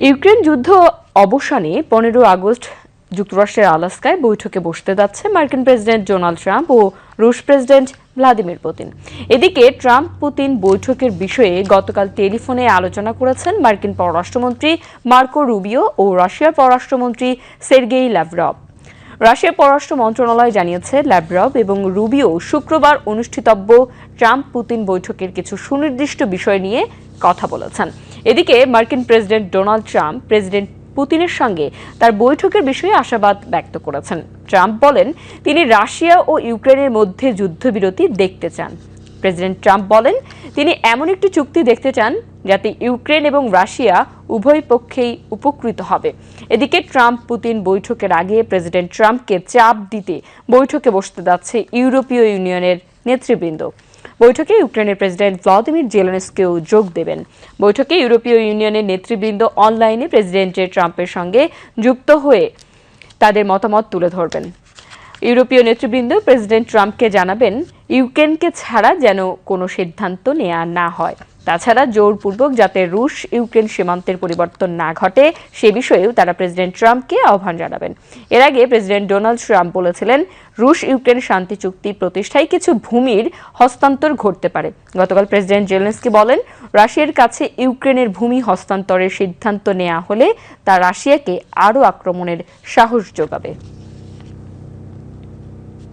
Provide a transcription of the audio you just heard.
Ukraine যুদ্ধ অবসানে পনেরো আগস্ট যুক্তরাষ্ট্রের আলাস্কায় বৈঠকে বসতে যাচ্ছে মার্কিন প্রেসিডেন্ট ডোনাল্ড ট্রাম্প ও রুশ প্রেসিডেন্ট ভ্লাদিমির পুতিন। এদিকে ট্রাম্প পুতিন বৈঠকের বিষয়ে গতকাল টেলিফোনে আলোচনা করেছেন মার্কিন পররাষ্ট্রমন্ত্রী মার্কো রুবিও ও রাশিয়ার পররাষ্ট্রমন্ত্রী সের্গেই ল্যাভরভ রাশিয়ার পররাষ্ট্র মন্ত্রণালয় জানিয়েছে ল্যাভরভ এবং রুবিও শুক্রবার অনুষ্ঠিতব্য ট্রাম্প পুতিন বৈঠকের কিছু সুনির্দিষ্ট বিষয় নিয়ে কথা বলেছেন। এদিকে মার্কিন প্রেসিডেন্ট ডোনাল্ড ট্রাম্প, প্রেসিডেন্ট পুতিনের সঙ্গে তার বৈঠকের বিষয়ে আশাবাদ ব্যক্ত করেছেন। ট্রাম্প বলেন, তিনি রাশিয়া ও ইউক্রেনের মধ্যে যুদ্ধবিরতি দেখতে চান। প্রেসিডেন্ট ট্রাম্প বলেন, তিনি এমন একটি চুক্তি দেখতে চান যাতে ইউক্রেন এবং রাশিয়া উভয় পক্ষেই উপকৃত হবে। এদিকে ট্রাম্প পুতিন বৈঠকের আগে প্রেসিডেন্ট ট্রাম্পকে চাপ দিতে বৈঠকে বসতে যাচ্ছে ইউরোপীয় ইউনিয়নের নেতৃবৃন্দ। বৈঠকে ইউক্রেনের প্রেসিডেন্ট ভ্লাদিমির জেলেনস্কিও যোগ দেবেন। বৈঠকে ইউরোপীয় ইউনিয়নের নেতৃবৃন্দ অনলাইনে প্রেসিডেন্ট ট্রাম্পের সঙ্গে যুক্ত হয়ে তাদের মতামত তুলে ধরবেন। ইউরোপীয় নেতৃবৃন্দ প্রেসিডেন্ট ট্রাম্পকে জানাবেন, ইউক্রেনকে ছাড়া যেন কোনো সিদ্ধান্ত নেওয়া না হয়। তাছাড়া জোরপূর্বক যাতে রুশ ইউক্রেন সীমান্তের পরিবর্তন না ঘটে, সে বিষয়েও তারা প্রেসিডেন্ট ট্রাম্পকে আহ্বান জানাবেন। এর আগে প্রেসিডেন্ট ডোনাল্ড ট্রাম্প বলেছিলেন, রুশ ইউক্রেন শান্তি চুক্তি প্রতিষ্ঠায় কিছু ভূমির হস্তান্তর ঘটতে পারে। গতকাল প্রেসিডেন্ট জেলেন্সকি বলেন, রাশিয়ার কাছে ইউক্রেনের ভূমি হস্তান্তরের সিদ্ধান্ত নেওয়া হলে তা রাশিয়াকে আরও আক্রমণের সাহস যোগাবে।